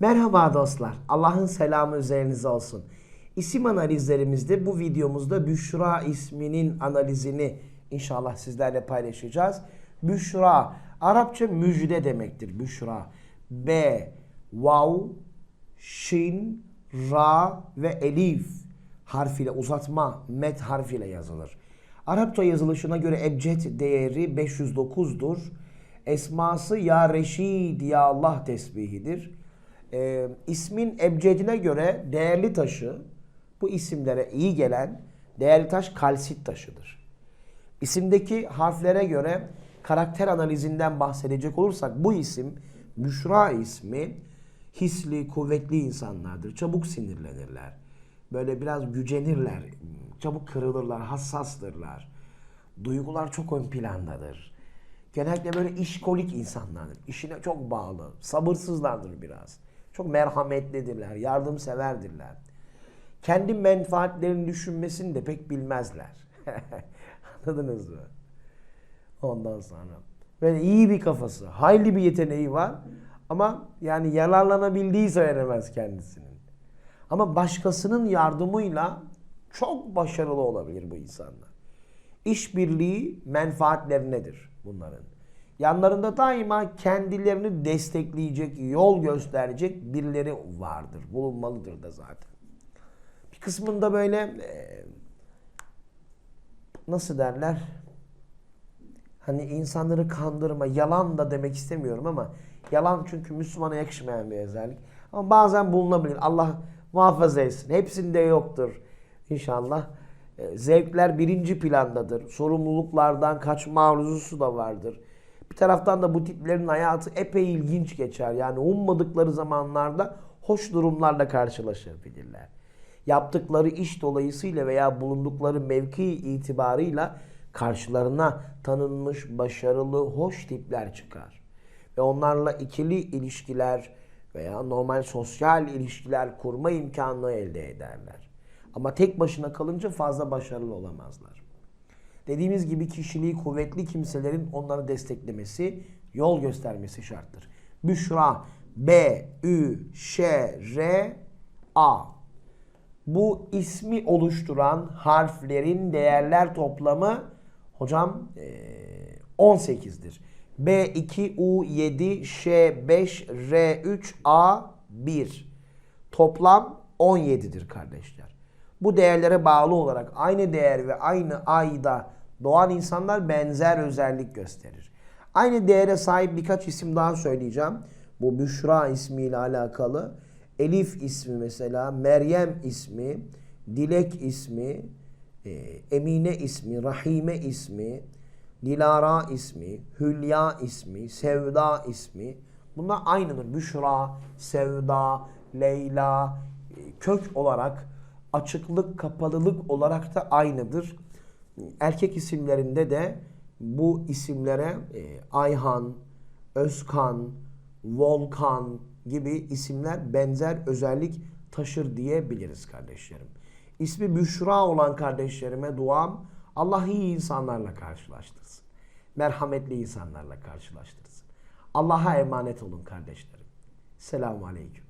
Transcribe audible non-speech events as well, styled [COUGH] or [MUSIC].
Merhaba dostlar. Allah'ın selamı üzerinize olsun. İsim analizlerimizde bu videomuzda Büşra isminin analizini inşallah sizlerle paylaşacağız. Büşra Arapça müjde demektir. Büşra. B, vav, şin, ra ve elif harfiyle uzatma met harfiyle yazılır. Arapça yazılışına göre ebced değeri 509'dur. Esması ya Reşid ya Allah tesbihidir. Ee, ismin ebcedine göre değerli taşı bu isimlere iyi gelen değerli taş kalsit taşıdır. İsimdeki harflere göre karakter analizinden bahsedecek olursak bu isim Büşra ismi hisli, kuvvetli insanlardır. Çabuk sinirlenirler. Böyle biraz gücenirler. Çabuk kırılırlar, hassastırlar. Duygular çok ön plandadır. Genellikle böyle işkolik insanlardır. İşine çok bağlı. Sabırsızlardır biraz. Çok merhametlidirler, yardımseverdirler. Kendi menfaatlerini düşünmesini de pek bilmezler. [LAUGHS] Anladınız mı? Ondan sonra. Böyle iyi bir kafası, hayli bir yeteneği var. Ama yani yararlanabildiği söylenemez kendisinin. Ama başkasının yardımıyla çok başarılı olabilir bu insanlar. İşbirliği menfaatlerinedir bunların. Yanlarında daima kendilerini destekleyecek, yol gösterecek birileri vardır. Bulunmalıdır da zaten. Bir kısmında böyle e, nasıl derler? Hani insanları kandırma, yalan da demek istemiyorum ama yalan çünkü Müslümana yakışmayan bir özellik. Ama bazen bulunabilir. Allah muhafaza etsin. Hepsinde yoktur inşallah. E, Zevkler birinci plandadır. Sorumluluklardan kaçma arzusu da vardır. Bir taraftan da bu tiplerin hayatı epey ilginç geçer. Yani ummadıkları zamanlarda hoş durumlarla karşılaşabilirler. Yaptıkları iş dolayısıyla veya bulundukları mevki itibarıyla karşılarına tanınmış, başarılı, hoş tipler çıkar. Ve onlarla ikili ilişkiler veya normal sosyal ilişkiler kurma imkanı elde ederler. Ama tek başına kalınca fazla başarılı olamazlar. Dediğimiz gibi kişiliği kuvvetli kimselerin onları desteklemesi, yol göstermesi şarttır. Büşra B, Ü, Ş, R, A. Bu ismi oluşturan harflerin değerler toplamı hocam eee, 18'dir. B2, U7, Ş5, R3, A1. Toplam 17'dir kardeşler. Bu değerlere bağlı olarak aynı değer ve aynı ayda doğan insanlar benzer özellik gösterir. Aynı değere sahip birkaç isim daha söyleyeceğim. Bu Büşra ismiyle alakalı. Elif ismi mesela, Meryem ismi, Dilek ismi, e, Emine ismi, Rahime ismi, Dilara ismi, Hülya ismi, Sevda ismi. Bunlar aynıdır. Büşra, Sevda, Leyla, e, kök olarak açıklık, kapalılık olarak da aynıdır. Erkek isimlerinde de bu isimlere e, Ayhan, Özkan, Volkan gibi isimler benzer özellik taşır diyebiliriz kardeşlerim. İsmi Büşra olan kardeşlerime duam Allah iyi insanlarla karşılaştırsın. Merhametli insanlarla karşılaştırsın. Allah'a emanet olun kardeşlerim. Selamun Aleyküm.